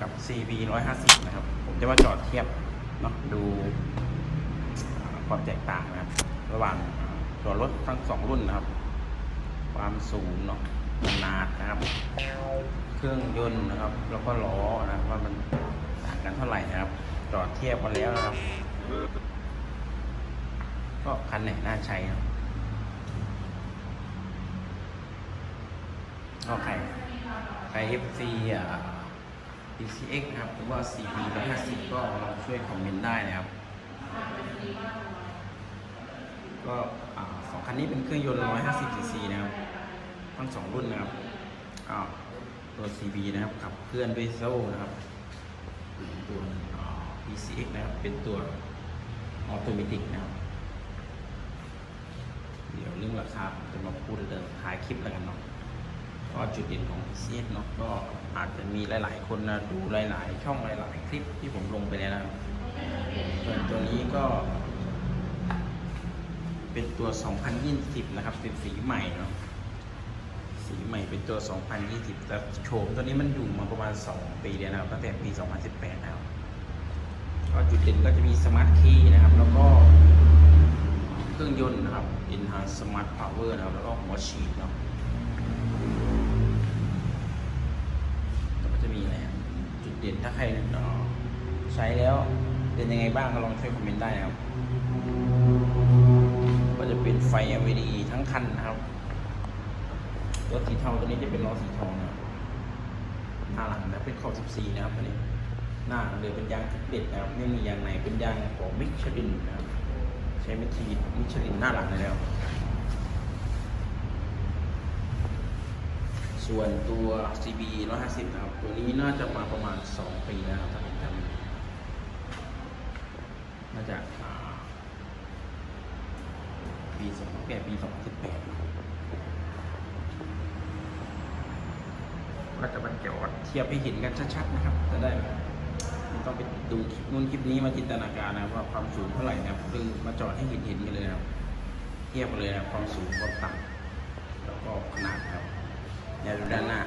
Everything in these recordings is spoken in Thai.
กับ CB 150 นะครับ ผมจะมาจอดเทียบเนาะดูความแตกต่างนะครับ ระหว่างตัวรถทั้งสองรุ่นนะครับ ความสูงเนาะขนาดนะครับ เครื่องยนต์นะครับ แล้วก็ล้อนะว่ามันต่างกันเท่าไหร่นะครับ จอดเทียบกันแล้วนะครับ ก็คันไหนน่าใช้นะครับก็ใครใคร FC อ่า PCX นะครับหรือว่า CB 150 ก็ลองช่วยคอมเมนต์ได้นะครับ ก็สองคันนี้เป็นเครื่องยนต์ 150 cc นะครับ ทั้งสองรุ่นนะครับตัว CB นะครับขับเคลื่อนด้วยโซ่นะครับตัว PCX นะครับ เป็นตัวออโตเมติกนะครับ เดี๋ยวเรื่องราคาผมจะมาพูดเรื่องท้ายคลิปแล้วกันเนาะ ก็จุดเด่นของ PCX เนาะก็อาจจะมีหลาย ๆ คนนะดูหลาย ๆ ช่องหลาย ๆ คลิปที่ผมลงไปแล้วนะส่วนตัวนี้ก็ เป็นตัว 2020 นะครับเป็นสีใหม่เนาะสีใหม่เป็นตัว 2020 แต่โฉมตัวนี้มันอยู่มาประมาณ 2 ปีแล้วนะครับตั้งแต่ปี 2018 แล้วก็จุดเด่นก็จะมีสมาร์ทคีย์นะครับ แล้วก็เครื่องยนต์นะครับ Enhance Smart Power นะครับแล้วก็หัวฉีดเนาะ ถ้าใครใช้แล้วเป็นยังไงบ้างก็ลองช่วยคอมเมนต์ได้นะครับ ก็จะเป็นไฟ LED ทั้งคันนะครับรถสีเทาตัวนี้จะเป็นล้อสีทองนะครับหน้าหลังนะเป็นขอบ14 นะครับตัวนี้ หน้าเลยเป็นยางเด็ดนะครับไม่มียางไหนเป็นยางของมิชลินนะครับ ใช้มิชลินมิชลินหน้าหลังเลยแล้ว ส่วนตัว CB 150 นะครับ ตัวนี้น่าจะมาประมาณ 2 ปีแล้วนะครับถ้าผมจำน่าจะปีสองแปดปีสองสิบแปดก็จะบรรจดเทียบให้เห็นกันชัดๆนะครับ จะได้ไม่ต้องไปดูคลิปนู้นคลิปนี้มาจินตนาการนะว่าความสูงเท่าไหร่นะครับซึ่งมาจอดให้เห็นเห็นๆกันเลยนะเทียบกันเลยนะความสูงความต่ำแล้วก็ขนาด นะครับอย่าดูด้านหน้า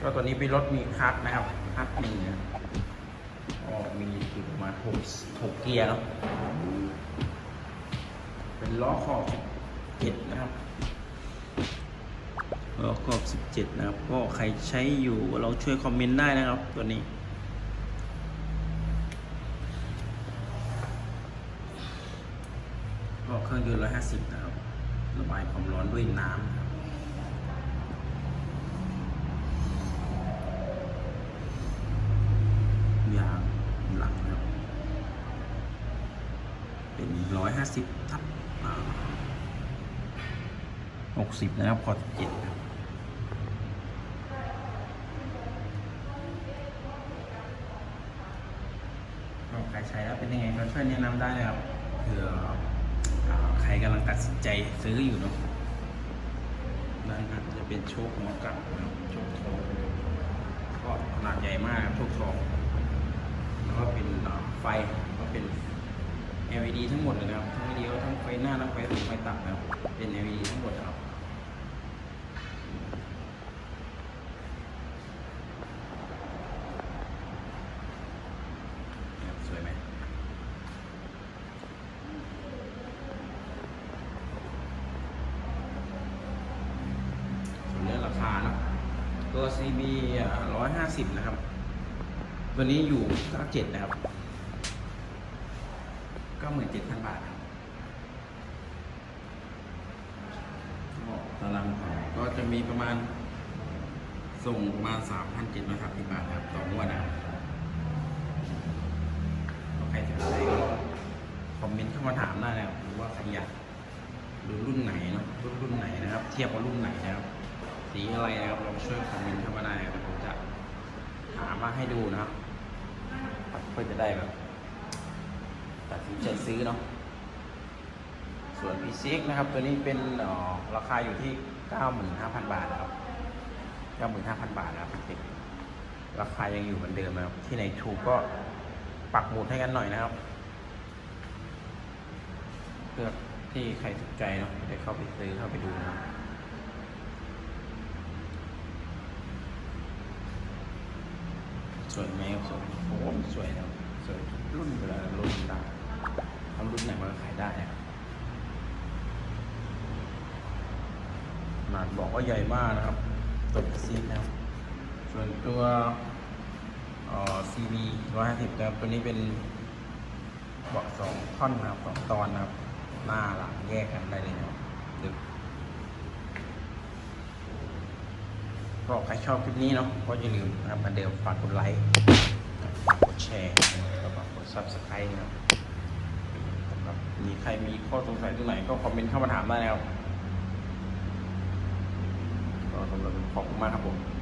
ก็ตัวนี้เป็นรถมีคัทนะครับคัทหนึ่งนะก็มีอยู่ประมาณหกหกเกียร์เนาะเป็นล้อขอบ17นะครับล้อขอบ17นะครับ ก็ใครใช้อยู่เราช่วยคอมเมนต์ได้นะครับ ตัวนี้ก็เครื่องยนต์150 นะครับ ระบายความร้อนด้วยน้ำครับยางหลังนะครับ เป็นร้อยห้าสิบทับหกสิบนะครับพอเจ็ดครับใครใช้แล้วเป็นยังไงก็ช่วยแนะนำได้นะครับเผื่ออใครกำลังตัดสินใจซื้ออยู่เนาะด้านหน้าจะเป็นโชคหัวกลับนะโชคทองก็ขนาดใหญ่มากโชคทองแล้วก็เป็นไฟก็เป็น LED ทั้งหมดเลยนะครับทั้งเลี้ยวทั้งไฟหน้าทั้งไฟสูงไฟต่ำนะครับเป็น LED ทั้งหมดนะครับสวยไหมส่วนเรื่องราคานะตัว CB ร้อยห้าสิบนะครับ ตัวนี้อยู่ 97 นะครับ ก็หมื่นเจ็ดพันบาทครับก็ตารางของก็จะมีประมาณส่งประมาณสามพันเจ็ดร้อยสามสิบบาทครับต่องวดนะครับก็ใครสนใจก็คอมเมนต์เข้ามาถามได้นะครับหรือว่าใครอยากดูรุ่นไหนเนาะรุ่นรุ่นไหนนะครับ เทียบกับรุ่นไหนนะครับ สีอะไรนะครับลองช่วยคอมเมนต์เข้ามาได้นะครับผมจะหามาให้ดูนะครับเพื่อจะได้แบบ ตัดสินใจซื้อเนาะส่วน PCX นะครับ ตัวนี้เป็นราคาอยู่ที่ 95,000 บาทนะครับ 95,000 บาทนะครับ PCX ราคายังอยู่เหมือนเดิมนะครับ ที่ไหนถูกก็ปักหมุดให้กันหน่อยนะครับเพื่อที่ใครสนใจเนาะได้เข้าไปซื้อเข้าไปดูนะครับสวยไหมครับสวยโอ้สวยนะสวยรุ่นเวลารุ่นต่างทำรุ่นไหนมันก็ขายได้นะครับขนาด บอกว่าใหญ่มากนะครับตัวซีนะครับ ส่วนตัวเอ่อ CB 150นะครับ ตัวนี้เป็นเบาะสองท่อนนะครับสองตอนนะครับ หน้าหลังแยกกันได้เลยนะครับดึกก็ใครชอบคลิปนี้เนาะก็อย่าลืมนะครับเหมาเดิมฝากกดไลค์ฝากกดแชร์แล้วก็กด subscribe นะครับสำหรับมีใครมีข้อสงสัยตรงไหนก็คอมเมนต์เข้ามาถามได้นะครับ ขอบคุณมากครับผม